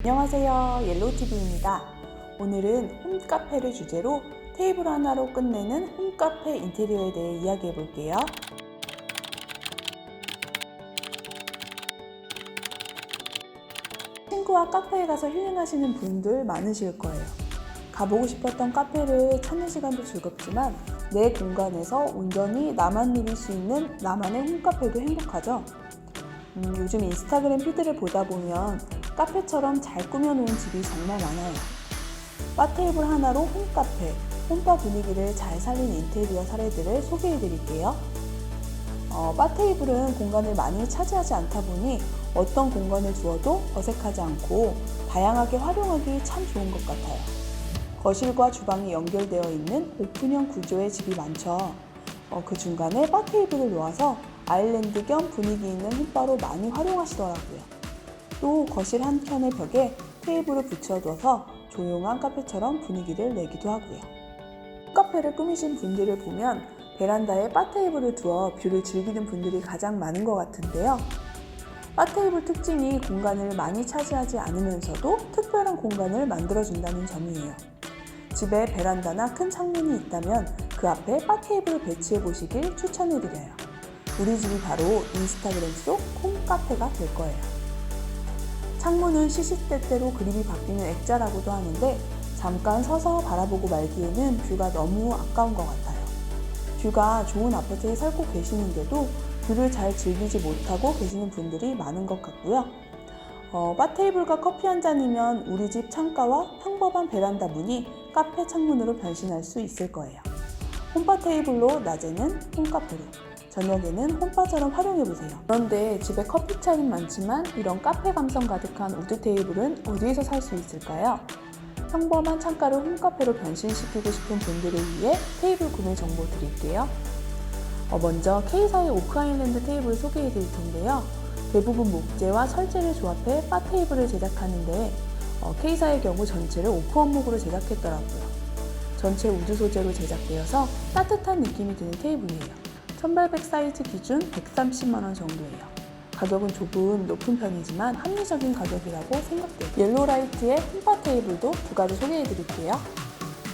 안녕하세요. 옐로우TV입니다. 오늘은 홈카페를 주제로 테이블 하나로 끝내는 홈카페 인테리어에 대해 이야기해 볼게요. 친구와 카페에 가서 힐링하시는 분들 많으실 거예요. 가보고 싶었던 카페를 찾는 시간도 즐겁지만 내 공간에서 온전히 나만 누릴 수 있는 나만의 홈카페도 행복하죠. 음, 요즘 인스타그램 피드를 보다 보면 카페처럼 잘 꾸며놓은 집이 정말 많아요. 바 테이블 하나로 홈카페, 홈바 분위기를 잘 살린 인테리어 사례들을 소개해 드릴게요. 어, 바 테이블은 공간을 많이 차지하지 않다 보니 어떤 공간을 두어도 어색하지 않고 다양하게 활용하기 참 좋은 것 같아요. 거실과 주방이 연결되어 있는 오픈형 구조의 집이 많죠. 어, 그 중간에 바 테이블을 놓아서 아일랜드 겸 분위기 있는 홈바로 많이 활용하시더라고요. 또 거실 한켠의 벽에 테이블을 붙여둬서 조용한 카페처럼 분위기를 내기도 하고요. 카페를 꾸미신 분들을 보면 베란다에 바 테이블을 두어 뷰를 즐기는 분들이 가장 많은 것 같은데요. 바 테이블 특징이 공간을 많이 차지하지 않으면서도 특별한 공간을 만들어준다는 점이에요. 집에 베란다나 큰 창문이 있다면 그 앞에 바 테이블을 배치해 보시길 추천해드려요. 우리 집이 바로 인스타그램 속 홈카페가 될 거예요. 창문은 시시때때로 그림이 바뀌는 액자라고도 하는데 잠깐 서서 바라보고 말기에는 뷰가 너무 아까운 것 같아요. 뷰가 좋은 아파트에 살고 계시는데도 뷰를 잘 즐기지 못하고 계시는 분들이 많은 것 같고요. 어, 바 테이블과 커피 한 잔이면 우리 집 창가와 평범한 베란다 문이 카페 창문으로 변신할 수 있을 거예요. 홈바 테이블로 낮에는 홈카페로, 저녁에는 홈바처럼 활용해보세요. 그런데 집에 커피차는 많지만 이런 카페 감성 가득한 우드 테이블은 어디에서 살 수 있을까요? 평범한 창가를 홈카페로 변신시키고 싶은 분들을 위해 테이블 구매 정보 드릴게요. 어, 먼저 K사의 오크 아일랜드 테이블 소개해 드릴 텐데요. 대부분 목재와 철제를 조합해 바 테이블을 제작하는데 어, K사의 경우 전체를 오크 원목으로 제작했더라고요. 전체 우드 소재로 제작되어서 따뜻한 느낌이 드는 테이블이에요. 1800 사이즈 기준 130만원 정도예요. 가격은 조금 높은 편이지만 합리적인 가격이라고 생각돼요. 옐로라이트의 홈바 테이블도 두 가지 소개해 드릴게요.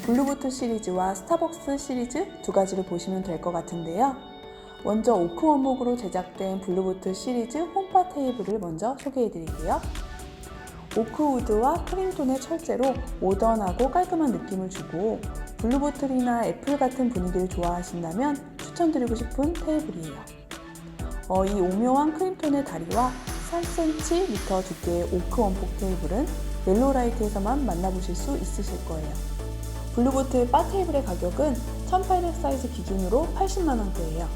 블루부트 시리즈와 스타벅스 시리즈 두 가지를 보시면 될 것 같은데요. 먼저 오크 원목으로 제작된 블루부트 시리즈 홈바 테이블을 먼저 소개해 드릴게요. 오크우드와 크림톤의 철제로 모던하고 깔끔한 느낌을 주고 블루보틀이나 애플 같은 분위기를 좋아하신다면 추천드리고 싶은 테이블이에요. 어, 이 오묘한 크림톤의 다리와 3cm 두께의 오크 원폭 테이블은 옐로라이트에서만 만나보실 수 있으실 거예요. 블루보틀 바 테이블의 가격은 1800 사이즈 기준으로 80만원대예요.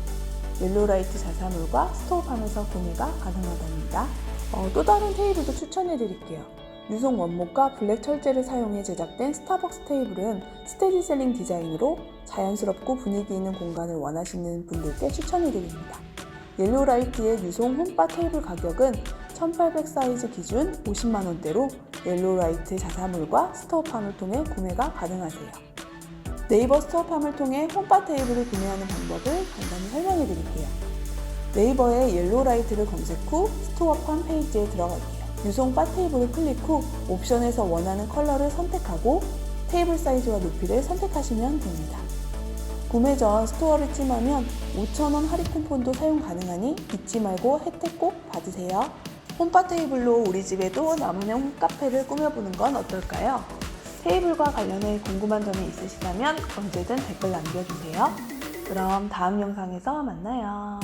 옐로라이트 자사물과 스토어팜에서 구매가 가능하답니다. 어, 또 다른 테이블도 추천해 드릴게요. 유성 원목과 블랙 철제를 사용해 제작된 스타벅스 테이블은 스테디셀링 디자인으로 자연스럽고 분위기 있는 공간을 원하시는 분들께 추천해 드립니다. 옐로라이트의 유성 홈바 테이블 가격은 1800 사이즈 기준 50만원대로 옐로라이트 자사물과 스토어팜을 통해 구매가 가능하세요. 네이버 스토어팜을 통해 홈바 테이블을 구매하는 방법을 간단히 설명해 드릴게요. 네이버에 옐로라이트를 검색 후 스토어팜 페이지에 들어갈게요. 유성 바 테이블을 클릭 후 옵션에서 원하는 컬러를 선택하고 테이블 사이즈와 높이를 선택하시면 됩니다. 구매 전 스토어를 찜하면 5,000원 할인 쿠폰도 사용 가능하니 잊지 말고 혜택 꼭 받으세요. 홈바 테이블로 우리 집에도 나만의 홈카페를 꾸며보는 건 어떨까요? 테이블과 관련해 궁금한 점이 있으시다면 언제든 댓글 남겨주세요. 그럼 다음 영상에서 만나요.